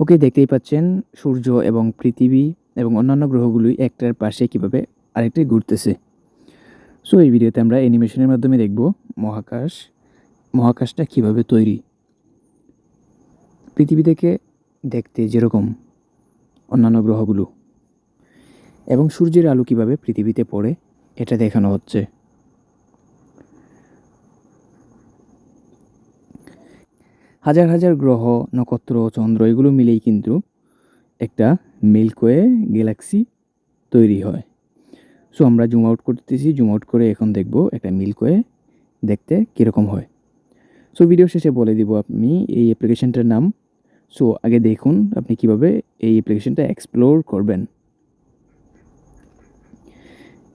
ওকে দেখতেই পাচ্ছেন সূর্য এবং পৃথিবী এবং অন্যান্য গ্রহগুলি একটার পাশে কীভাবে আরেকটি ঘুরতেছে। সো এই ভিডিওতে আমরা অ্যানিমেশনের মাধ্যমে দেখব মহাকাশ, মহাকাশটা কীভাবে তৈরি। পৃথিবী থেকে দেখতে যেরকম অন্যান্য গ্রহগুলো। এবং সূর্যের আলো কীভাবে পৃথিবীতে পড়ে, এটা দেখানো হচ্ছে। হাজার হাজার গ্রহ, নক্ষত্র, চন্দ্র, এগুলো মিলেই কিন্তু একটা মিল্কওয়ে গ্যালাক্সি তৈরি হয়। সো আমরা জুম আউট করতেছি জুম আউট করে এখন দেখব একটা মিল্কওয়ে দেখতে কীরকম হয়। সো ভিডিও শেষে বলে দিব আপনি এই অ্যাপ্লিকেশনটার নাম। সো আগে দেখুন আপনি কীভাবে এই অ্যাপ্লিকেশনটা এক্সপ্লোর করবেন।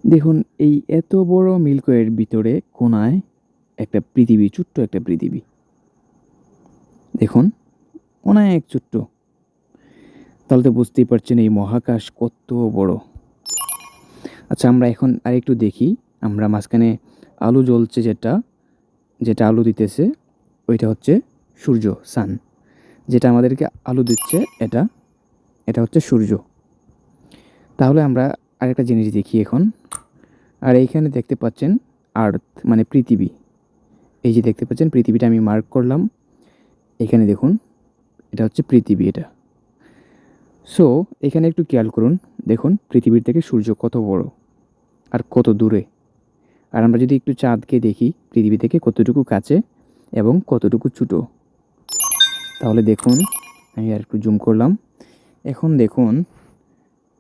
দেখুন, এই এত বড় মিল্কওয়ের ভিতরে কোনায় একটা পৃথিবী, ছোট্ট একটা পৃথিবী। দেখুন, অনেক ছোট্ট। তাহলে তো বুঝতেই পারছেন এই মহাকাশ কত বড়। আচ্ছা আমরা এখন আরেকটু দেখি। আমরা মাঝখানে আলু জ্বলছে যেটা যেটা আলু দিতেছে, ওইটা হচ্ছে সূর্য সান যেটা আমাদেরকে আলু দিচ্ছে, এটা এটা হচ্ছে সূর্য। তাহলে আমরা আরেকটা জিনিস দেখি এখন। আর এইখানে দেখতে পাচ্ছেন আর্থ মানে পৃথিবী। এই যে দেখতে পাচ্ছেন, পৃথিবীটা আমি মার্ক করলাম। এখানে দেখুন, এটা হচ্ছে পৃথিবী এটা। সো এখানে একটু খেয়াল করুন, দেখুন পৃথিবীর থেকে সূর্য কত বড় আর কত দূরে। আর আমরা যদি একটু চাঁদকে দেখি, পৃথিবী থেকে কতটুকু কাছে এবং কতটুকু ছোটো। তাহলে দেখুন, আমি আর একটু জুম করলাম। এখন দেখুন,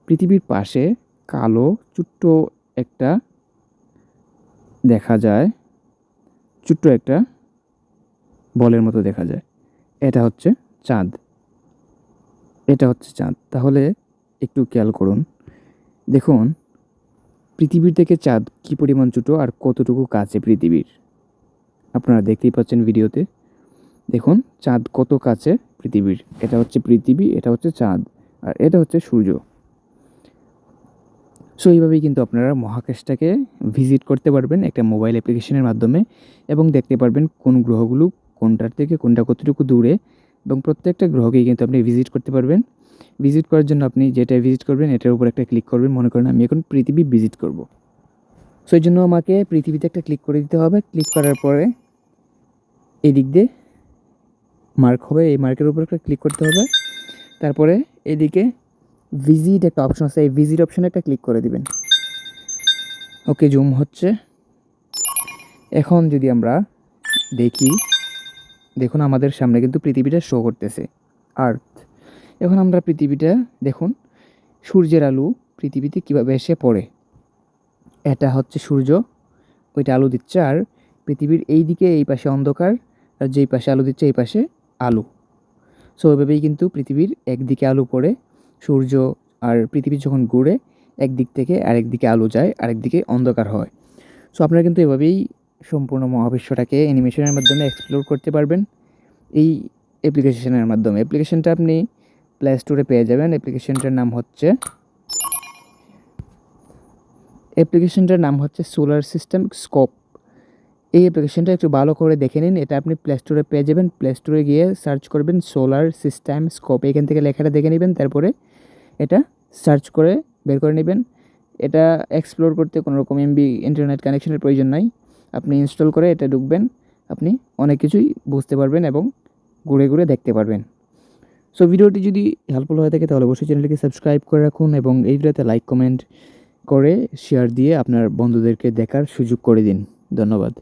পৃথিবীর পাশে কালো ছোট্ট একটা দেখা যায়, ছোট্ট একটা বলের মতো দেখা যায়। এটা হচ্ছে চাঁদ। এটা হচ্ছে চাঁদ। তাহলে একটু খেয়াল করুন। দেখুন, পৃথিবীর থেকে চাঁদ কী পরিমাণ ছোটো আর কতটুকু কাছে পৃথিবীর? আপনারা দেখতেই পাচ্ছেন ভিডিওতে। দেখুন, চাঁদ কত কাছে পৃথিবীর? এটা হচ্ছে পৃথিবী, এটা হচ্ছে চাঁদ, আর এটা হচ্ছে সূর্য। সো এইভাবেই কিন্তু আপনারা মহাকাশটাকে ভিজিট করতে পারবেন একটা মোবাইল অ্যাপ্লিকেশনের মাধ্যমে এবং দেখতে পারবেন কোন গ্রহগুলো কোনটার থেকে কোনটা কতটুকু দূরে এবং প্রত্যেকটা গ্রহকেই কিন্তু আপনি ভিজিট করতে পারবেন। ভিজিট করার জন্য আপনি যেটা ভিজিট করবেন, এটার উপর একটা ক্লিক করবেন। মনে করেন আমি এখন পৃথিবী ভিজিট করব। সো এই জন্য আমাকে পৃথিবীতে একটা ক্লিক করে দিতে হবে। ক্লিক করার পরে এই দিক দিয়ে মার্ক হবে। এই মার্কের উপর একটা ক্লিক করতে হবে। তারপরে এদিকে ভিজিট একটা অপশন আছে। এই ভিজিট অপশনে একটা ক্লিক করে দিবেন। ওকে জুম হচ্ছে। এখন যদি আমরা দেখি দেখুন আমাদের সামনে কিন্তু পৃথিবীটা শো করতেছে। আর্থ এখন আমরা পৃথিবীটা দেখুন, সূর্যের আলো পৃথিবীতে কীভাবে এসে পড়ে। এটা হচ্ছে সূর্য, ওইটা আলো দিচ্ছে, আর পৃথিবীর এই দিকে এই পাশে অন্ধকার, আর যেই পাশে আলো দিচ্ছে, এই পাশে আলো। সো ওইভাবেই কিন্তু পৃথিবীর একদিকে আলো পড়ে, সূর্য আর পৃথিবী যখন ঘুরে, একদিক থেকে আরেক দিকে আলো যায় আরেক দিকে অন্ধকার হয়। সো আপনারা কিন্তু এভাবেই সম্পূর্ণ মহাবিশ্বটাকে অ্যানিমেশনের মাধ্যমে এক্সপ্লোর করতে পারবেন। এই অ্যাপ্লিকেশনের মাধ্যমে। অ্যাপ্লিকেশনটা আপনি প্লে স্টোরে পেয়ে যাবেন। অ্যাপ্লিকেশনটার নাম হচ্ছে অ্যাপ্লিকেশনটার নাম হচ্ছে সোলার সিস্টেম স্কোপ এই অ্যাপ্লিকেশনটা একটু ভালো করে দেখে নিন। এটা আপনি প্লে স্টোরে পেয়ে যাবেন। প্লে স্টোরে গিয়ে সার্চ করবেন সোলার সিস্টেম স্কোপ এখান থেকে লেখাটা দেখে নেবেন। তারপরে এটা সার্চ করে বের করে নেবেন। এটা এক্সপ্লোর করতে কোনো রকম এমবি ইন্টারনেট কানেকশনের প্রয়োজন নাই। আপনি ইনস্টল করে এটা ঢুকবেন, আপনি অনেক কিছুই বুঝতে পারবেন এবং ঘুরে ঘুরে দেখতে পারবেন। সো ভিডিওটি যদি হেল্পফুল হয়ে থাকে তাহলে অবশ্যই চ্যানেলটিকে সাবস্ক্রাইব করে রাখুন এবং এই ভিডিওতে লাইক কমেন্ট করে শেয়ার দিয়ে আপনার বন্ধুদেরকে দেখার সুযোগ করে দিন। ধন্যবাদ।